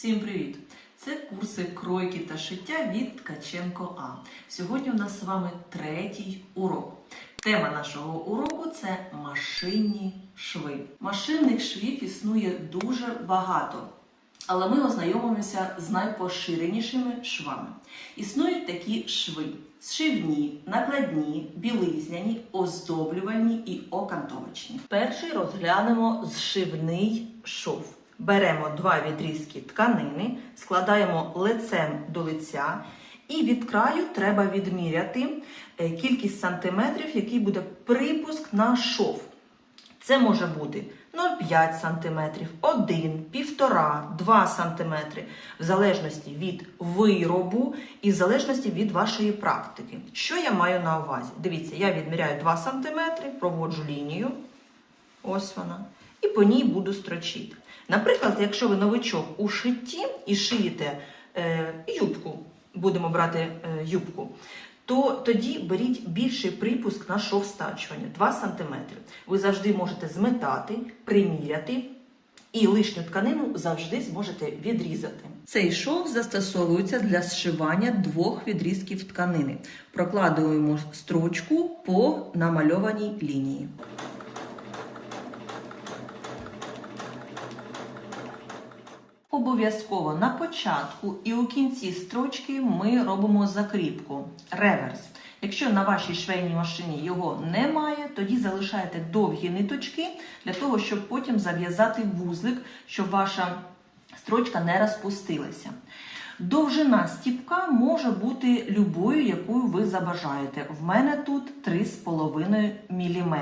Всім привіт! Це курси кройки та шиття від Ткаченко А. Сьогодні у нас з вами третій урок. Тема нашого уроку це машинні шви. Машинних швів існує дуже багато. Але ми ознайомимося з найпоширенішими швами. Існують такі шви: зшивні, накладні, білизняні, оздоблювальні і окантовочні. Перший розглянемо зшивний шов. Беремо два відрізки тканини, складаємо лицем до лиця, і від краю треба відміряти е, кількість сантиметрів, який буде припуск на шов. Це може бути 0,5 см, 1, 1,5, 2 см, в залежності від виробу і в залежності від вашої практики. Що я маю на увазі? Дивіться, я відміряю 2 см, проводжу лінію. Ось вона. І по ній буду строчити. Наприклад, якщо ви новичок у шитті і шиєте е, юбку, будемо брати е, юбку, то тоді беріть більший припуск на шов стачування 2 см. Ви завжди можете зметати, приміряти і лишню тканину завжди зможете відрізати. Цей шов застосовується для зшивання двох відрізків тканини. Прокладуємо строчку по намальованій лінії. Обов'язково на початку і у кінці строчки ми робимо закріпку реверс. Якщо на вашій швейній машині його немає, тоді залишаєте довгі ниточки для того, щоб потім зав'язати вузлик, щоб ваша строчка не розпустилася. Довжина стіпка може бути любою, якою ви забажаєте. В мене тут 3,5 мм.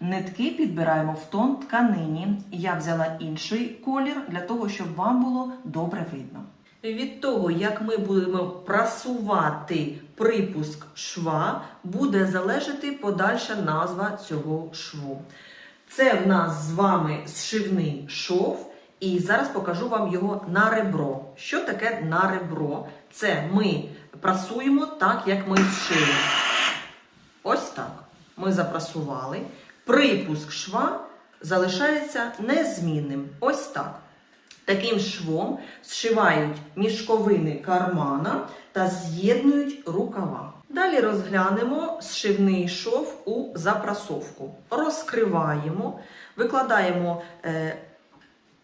Нитки підбираємо в тон тканині. Я взяла інший колір для того, щоб вам було добре видно. Від того, як ми будемо прасувати припуск шва, буде залежати подальша назва цього шву. Це в нас з вами зшивний шов. І зараз покажу вам його на ребро. Що таке на ребро? Це ми прасуємо так, як ми зшили. Ось так. Ми запрасували. Припуск шва залишається незмінним. Ось так. Таким швом зшивають мішковини кармана та з'єднують рукава. Далі розглянемо зшивний шов у запрасовку. Розкриваємо, викладаємо. Е,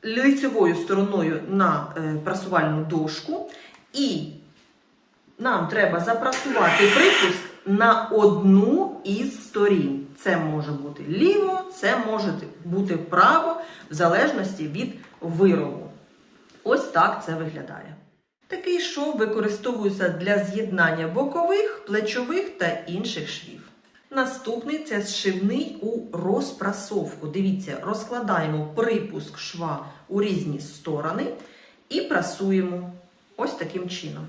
лицевою стороною на е, прасувальну дошку, і нам треба запрасувати припуск на одну із сторін. Це може бути ліво, це може бути право, в залежності від виробу. Ось так це виглядає. Такий шов використовується для з'єднання бокових, плечових та інших швів. Наступний це зшивний у розпрасовку. Дивіться, розкладаємо припуск шва у різні сторони і прасуємо ось таким чином.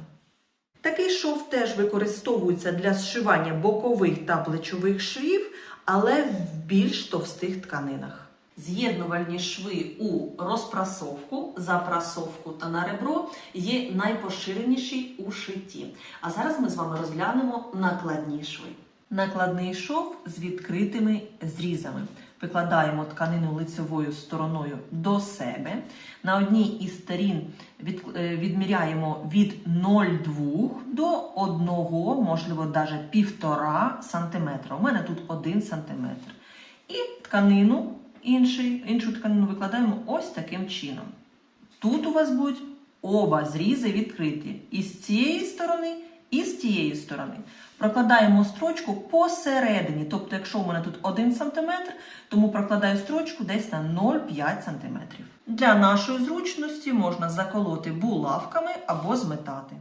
Такий шов теж використовується для зшивання бокових та плечових швів, але в більш товстих тканинах. З'єднувальні шви у розпрасовку, запрасовку та на ребро є найпоширеніші у шитті. А зараз ми з вами розглянемо накладні шви. Накладний шов з відкритими зрізами. Викладаємо тканину лицевою стороною до себе. На одній із сторін е, відміряємо від 0,2 до 1, можливо, навіть 1,5 см. У мене тут 1 см. І тканину, іншу тканину викладаємо ось таким чином. Тут у вас будуть оба зрізи відкриті. І з цієї сторони, і з тієї сторони. Прокладаємо строчку посередині. Тобто, якщо у мене тут 1 см, тому прокладаю строчку десь на 0,5 см. Для нашої зручності можна заколоти булавками або зметати.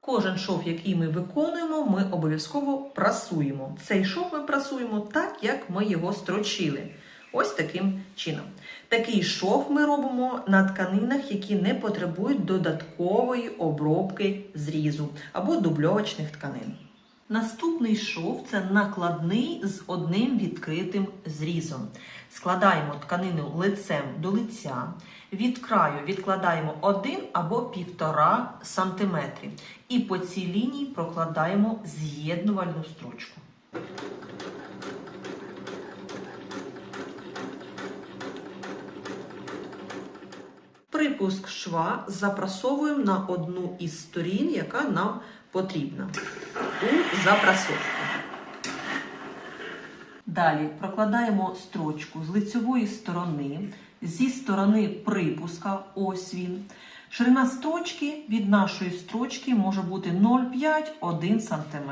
Кожен шов, який ми виконуємо, ми обов'язково прасуємо. Цей шов ми прасуємо так, як ми його строчили. Ось таким чином. Такий шов ми робимо на тканинах, які не потребують додаткової обробки зрізу або дубльовочних тканин. Наступний шов це накладний з одним відкритим зрізом. Складаємо тканину лицем до лиця, від краю відкладаємо 1 або 1,5 см. І по цій лінії прокладаємо з'єднувальну строчку. Припуск шва запрасовуємо на одну із сторін, яка нам потрібна. У запрасовку. Далі прокладаємо строчку з лицьової сторони, зі сторони припуска, ось він. Ширина строчки від нашої строчки може бути 0,5-1 см.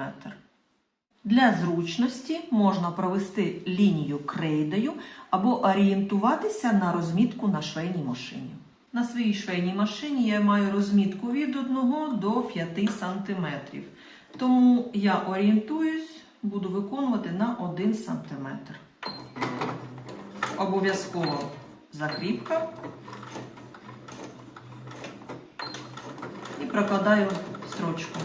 Для зручності можна провести лінію крейдою або орієнтуватися на розмітку на швейній машині. На своїй швейній машині я маю розмітку від 1 до 5 см. Тому я орієнтуюсь, буду виконувати на 1 см. Обов'язково закріпка. І прокладаю строчку.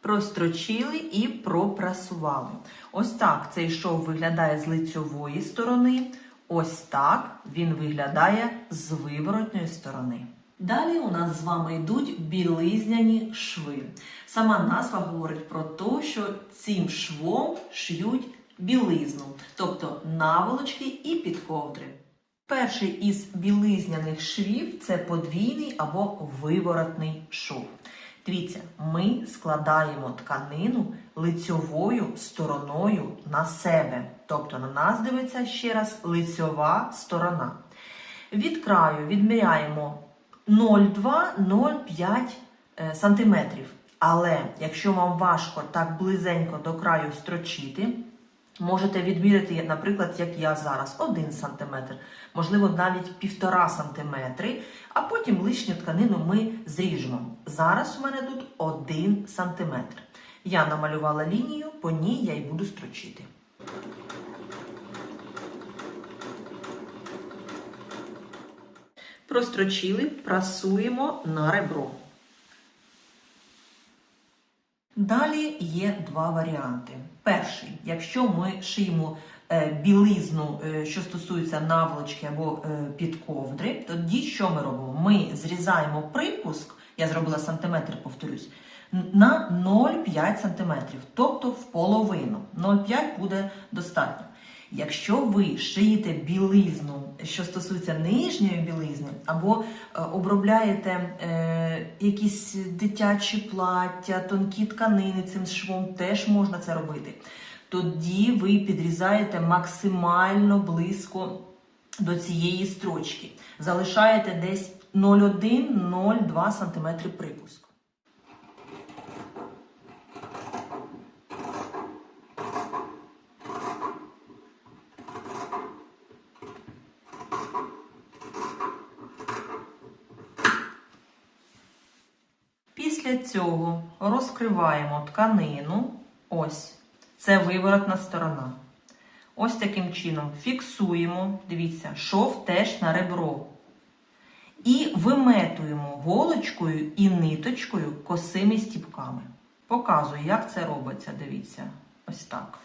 Прострочили і пропрасували. Ось так цей шов виглядає з лицьової сторони. Ось так він виглядає з виворотньої сторони. Далі у нас з вами йдуть білизняні шви. Сама назва говорить про те, що цим швом шиють білизну, тобто наволочки і підковдри. Перший із білизняних швів це подвійний або виворотний шов. Дивіться, ми складаємо тканину лицьовою стороною на себе. Тобто на нас дивиться ще раз лицьова сторона. Від краю відміряємо 0,2-0,5 см. Але якщо вам важко так близенько до краю строчити, можете відміряти, наприклад, як я зараз, 1 см, можливо, навіть 1,5 см, а потім лишню тканину ми зріжемо. Зараз у мене тут 1 см. Я намалювала лінію, по ній я й буду строчити. Прострочили, прасуємо на ребро. Далі є два варіанти. Перший, якщо ми шиємо е, білизну, е, що стосується наволочки або під підковдри, тоді що ми робимо? Ми зрізаємо припуск, я зробила сантиметр, повторюсь, на 0,5 см, тобто в половину. 0,5 буде достатньо. Якщо ви шиєте білизну, що стосується нижньої білизни, або е, обробляєте е, якісь дитячі плаття, тонкі тканини цим швом, теж можна це робити. Тоді ви підрізаєте максимально близько до цієї строчки. Залишаєте десь 0,1-0,2 см припуску. Після цього розкриваємо тканину. Ось. Це виворотна сторона. Ось таким чином фіксуємо, дивіться, шов теж на ребро. І виметуємо голочкою і ниточкою косими стіпками. Показую, як це робиться. Дивіться. Ось так.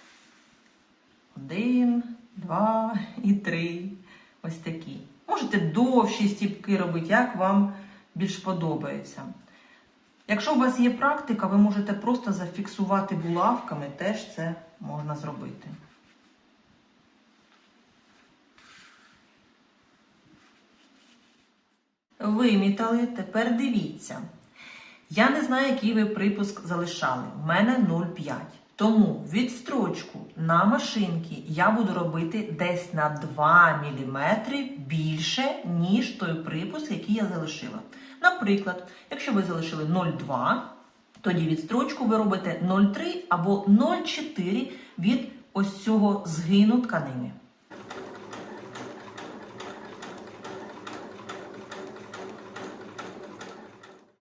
Один, два і три. Ось такі. Можете довші стіпки робити, як вам більш подобається. Якщо у вас є практика, ви можете просто зафіксувати булавками, теж це можна зробити. Вимітали, тепер дивіться. Я не знаю, який ви припуск залишали. У мене 0,5. Тому відстрочку на машинки я буду робити десь на 2 мм більше, ніж той припуск, який я залишила. Наприклад, якщо ви залишили 0,2, тоді відстрочку ви робите 0,3 або 0,4 від ось цього згину тканини.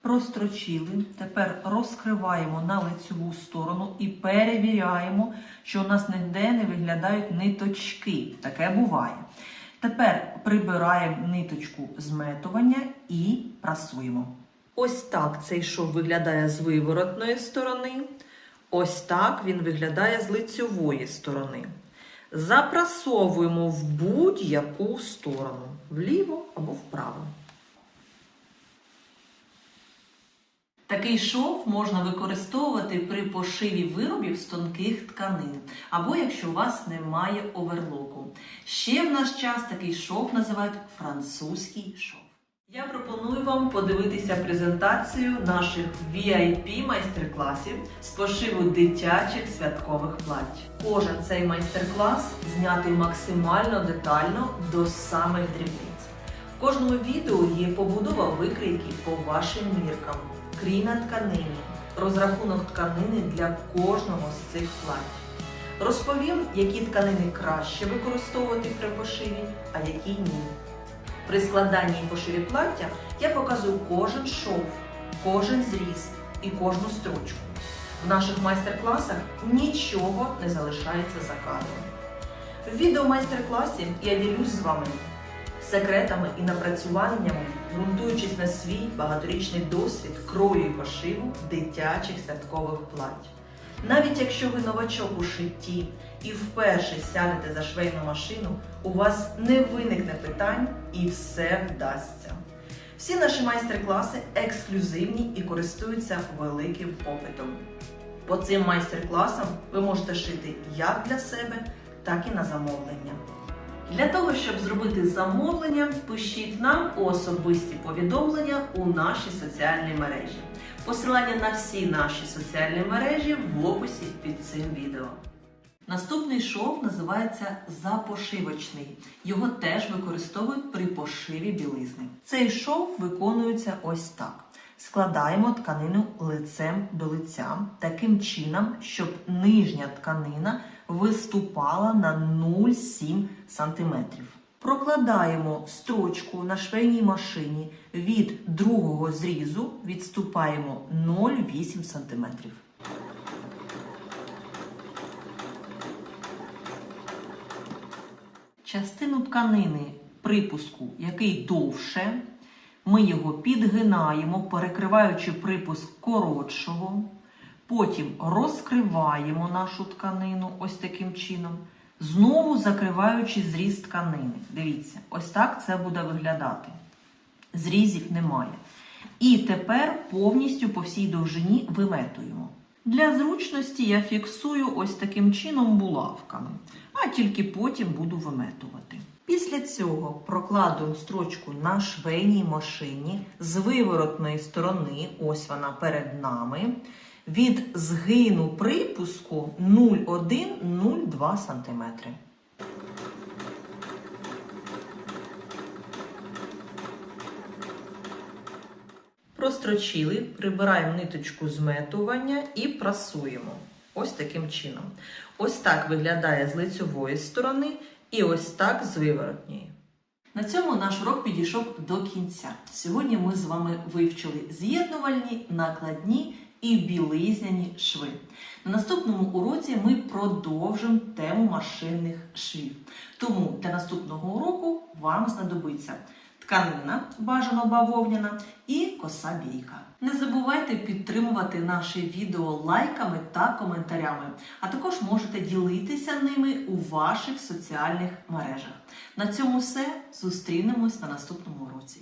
Прострочили. Тепер розкриваємо на лицеву сторону і перевіряємо, що у нас ніде не виглядають ниточки. Таке буває. Тепер прибираємо ниточку зметування і прасуємо. Ось так цей шов виглядає з виворотної сторони. Ось так він виглядає з лицьової сторони. Запрасовуємо в будь-яку сторону, вліво або вправо. Такий шов можна використовувати при пошиві виробів з тонких тканин, або якщо у вас немає оверлоку. Ще в наш час такий шов називають французький шов. Я пропоную вам подивитися презентацію наших VIP майстер-класів з пошиву дитячих святкових плать. Кожен цей майстер-клас знятий максимально детально до самих дрібниць. В кожному відео є побудова викрійки по вашим міркам, крій на тканині, розрахунок тканини для кожного з цих плать. Розповім, які тканини краще використовувати при пошиві, а які ні. При складанні і пошиві плаття я показую кожен шов, кожен зріз і кожну строчку. В наших майстер-класах нічого не залишається за кадром. В відео майстер-класі я ділюсь з вами секретами і напрацюваннями, ґрунтуючись на свій багаторічний досвід крою пошиву дитячих святкових плать. Навіть якщо ви новачок у шитті і вперше сядете за швейну машину, у вас не виникне питань і все вдасться. Всі наші майстер-класи ексклюзивні і користуються великим попитом. По цим майстер-класам ви можете шити як для себе, так і на замовлення. Для того, щоб зробити замовлення, пишіть нам особисті повідомлення у наші соціальні мережі. Посилання на всі наші соціальні мережі в описі під цим відео. Наступний шов називається запошивочний. Його теж використовують при пошиві білизни. Цей шов виконується ось так. Складаємо тканину лицем до лиця таким чином, щоб нижня тканина виступала на 0,7 см. Прокладаємо строчку на швейній машині від другого зрізу, відступаємо 0,8 см. Частину тканини припуску, який довше, ми його підгинаємо, перекриваючи припуск коротшого. Потім розкриваємо нашу тканину ось таким чином, знову закриваючи зріз тканини. Дивіться, ось так це буде виглядати. Зрізів немає. І тепер повністю по всій довжині виметуємо. Для зручності я фіксую ось таким чином булавками, а тільки потім буду виметувати. Після цього прокладуємо строчку на швейній машині з виворотної сторони, ось вона перед нами, від згину припуску 0,1-0,2 см. Прострочили, прибираємо ниточку зметування і прасуємо. Ось таким чином. Ось так виглядає з лицьової сторони і ось так з виворотньої. На цьому наш урок підійшов до кінця. Сьогодні ми з вами вивчили з'єднувальні, накладні і білизняні шви. На наступному уроці ми продовжимо тему машинних швів. Тому для наступного уроку вам знадобиться тканина, бажано бавовняна, і коса бійка. Не забувайте підтримувати наші відео лайками та коментарями, а також можете ділитися ними у ваших соціальних мережах. На цьому все. Зустрінемось на наступному уроці.